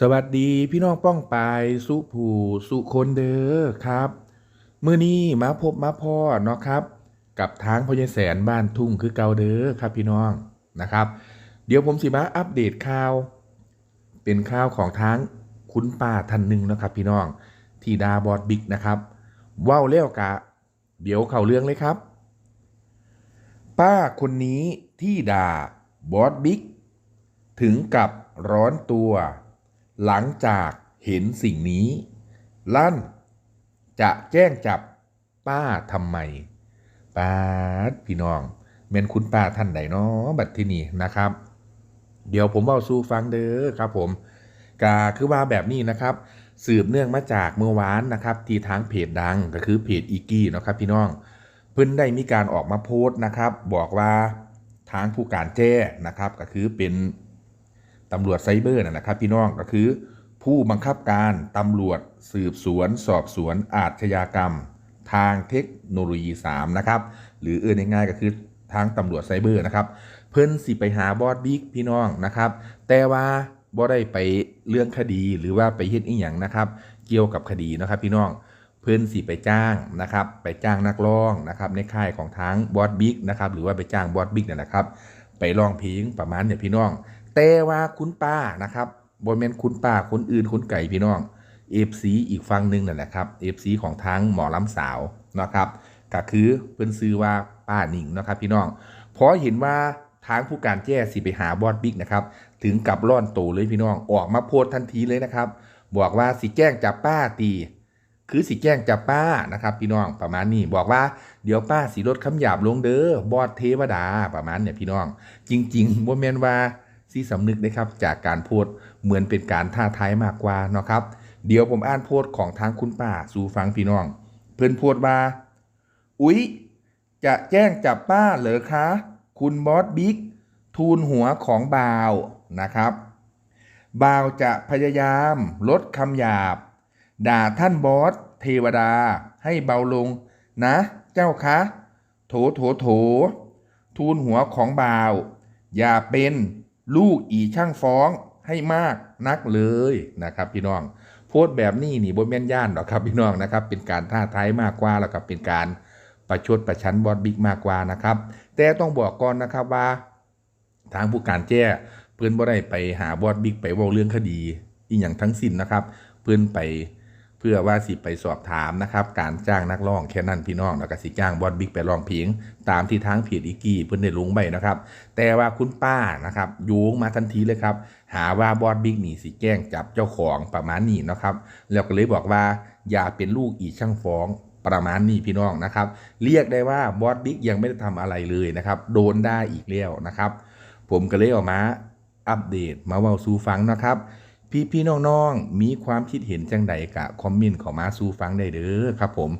สวัสดีพี่น้องป้องปายสุผูสุคนเด้อครับ มื้อนี้มาพบมาพ่อเนาะครับ กับทางพญแสนบ้านทุ่งคือเกาเด้อครับพี่น้องนะครับ เดี๋ยวผมสิมาอัปเดตข่าว เป็นข่าวของทางคุณป้าท่านหนึ่งนะครับ พี่น้องที่ดาบอดบิ๊กนะครับว้าวเลี้ยวกะ เดี๋ยวเข้าเรื่องเลยครับ ป้าคนนี้ที่ด่าบอสบิ๊กถึงกับร้อนตัว หลังจากเห็นสิ่งนี้ ลั่น จะแจ้งจับป้าทำไมป้าพี่น้องเมนคุณป้าท่านไหนเนาะบัดที่นี่นะครับ เดี๋ยวผมเอาสู้ฟังเด้อครับผมกาคือว่าแบบนี้นะครับ สืบเนื่องมาจากเมื่อวานนะครับที่ทางเพจดังก็คือเพจอีกี้นะครับพี่น้อง เพิ่นได้มีการออกมาโพสต์นะครับ บอกว่าทางผู้การแจ้นะครับ ก็คือเป็น ตำรวจไซเบอร์นะนะครับพี่น้องก็คือ ผู้บังคับการตำรวจสืบสวน สอบสวนอาชญากรรม ทางเทคโนโลยี 3 นะครับ หรือเอื่นง่ายๆก็คือทางตำรวจไซเบอร์นะครับเพิ่นสิไปหาบอสบิ๊กพี่น้องนะครับ แต่ว่าบ่ได้ไปเรื่องคดีหรือว่าไปเฮ็ดอีหยังนะครับ เกี่ยวกับคดีนะครับพี่น้องเพื่อนสิไปจ้างนะครับ ไปจ้างนักร้องนะครับ ในค่ายของทางบอสบิ๊กนะครับ หรือว่าไปจ้างบอสบิ๊กเนี่ยนะครับ ไปร้องเพลงประมาณเนี่ยพี่น้อง แต่ว่าคุณป้านะครับบนเมนคุณป้าคนอื่นคุณไก่พี่น้องเอฟซีอีกฝั่งหนึ่งนั่นแหละครับเอฟซีของทางหมอลำสาวนะครับก็คือเพิ่นซื้อว่าป้าหนิงนะครับพี่น้องเพราะเห็นว่าทางผู้การแจ้สิไปหาบอสบิ๊กนะครับถึงกับร่อนโตเลยพี่น้องออกมาโพสทันทีเลยนะครับ บอกว่าสิแจ้งจับป้าตี คือสิแจ้งจับป้านะครับพี่น้องประมาณนี้บอกว่าเดี๋ยวป้าสีลดคำหยาบลงเด้อบอดเทวดาประมาณเนี่ยพี่น้อง จริงๆบ่แมนว่า สีสำนึกนะครับจากการพสต์เหมือนเป็นการท้าทายมากกว่าเนาะครับ เดี๋ยวผมอ่านโพสต์ของทางคุณป้าสู่ฟังพี่น้อง เพิ่อนโพสต์ว่า อุ๊ย จะแจ้งจับป้าเหรอคะ คุณบอสบิ๊กทูลหัวของบ่าวนะครับบ่าวจะพยายามลดคำหยาบ ด่าท่านบอสเทวดาให้เบาลงนะ เจ้าคะ โถโถโถ ทูลหัวของบ่าว อย่าเป็น ลูกอีช่างฟ้องให้มากนักเลยนะครับ พี่น้อง โพสต์แบบนี้นี่บนแม่นย่านหรอกครับพี่น้องนะครับ เป็นการท้าทายมากกว่าแล้วก็เป็นการประชดประชันบอสบิ๊กมากกว่านะครับ แต่ต้องบอกก่อนนะครับว่า ทางผู้การแจ้เพื่อนบ่ได้ไปหาบอสบิ๊กไปเว่าเรื่องคดีอีหยังทั้งสิ้นนะครับ เพื่อนไป พื่อว่าสิไปสอบถามนะครับการจ้างนักร้องแค่นั้นพี่น้องแล้วก็สิจ้างบอสบิ๊กไปร้องเพลงตามที่ทางเพจอีกี้เพื่อนได้ลงไปนะครับ แต่ว่าคุณป้านะครับโยงมาทันทีเลยครับ หาว่าบอสบิ๊กนี่สิแจ้งจับเจ้าของประมาณนี้นะครับแล้วก็เลยบอกว่าอย่าเป็นลูกอีช่างฟ้องประมาณนี้พี่น้องนะครับ เรียกได้ว่าบอสบิ๊กยังไม่ได้ทำอะไรเลยนะครับ โดนได้อีกแล้วนะครับ ผมก็เลยออกมาอัปเดตมาเว้าสู่ฟังนะครับ พี่พี่ๆน้องๆมีความคิดเห็นจังใดกะคอมเมนต์ข้ามาสู่ฟังได้เด้อครับผม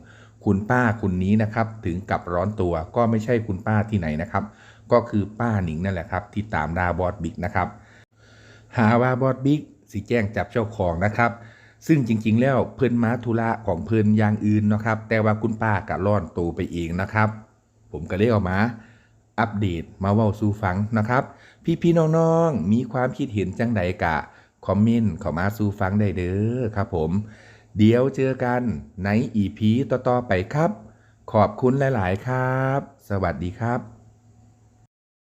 คุณป้าคุณนี้นะครับถึงกับร้อนตัวก็ไม่ใช่คุณป้าที่ไหนนะครับ ก็คือป้าหนิงนั่นแหละครับ ที่ตามดาบอสบิ๊กนะครับ หาว่าบอสบิ๊กสิแจ้งจับเจ้าของนะครับ ซึ่งจริง ๆ แล้วเพิ่อนมาธุระของเพิ่อนอย่างอื่นนะครับ แต่ว่าคุณป้ากะร่อนตัวไปเองนะครับ ผมก็เลยเออกมาอัปเดตมาเว้าสู่ฟังนะครับ พี่ๆน้องๆมีความคิดเห็นจังใดกะ คอมเมนต์เข้ามาสู่ฟังได้เด้อครับผม เดี๋ยวเจอกันในอีพีต่อๆไปครับ ขอบคุณหลาย ๆ ครับ สวัสดีครับ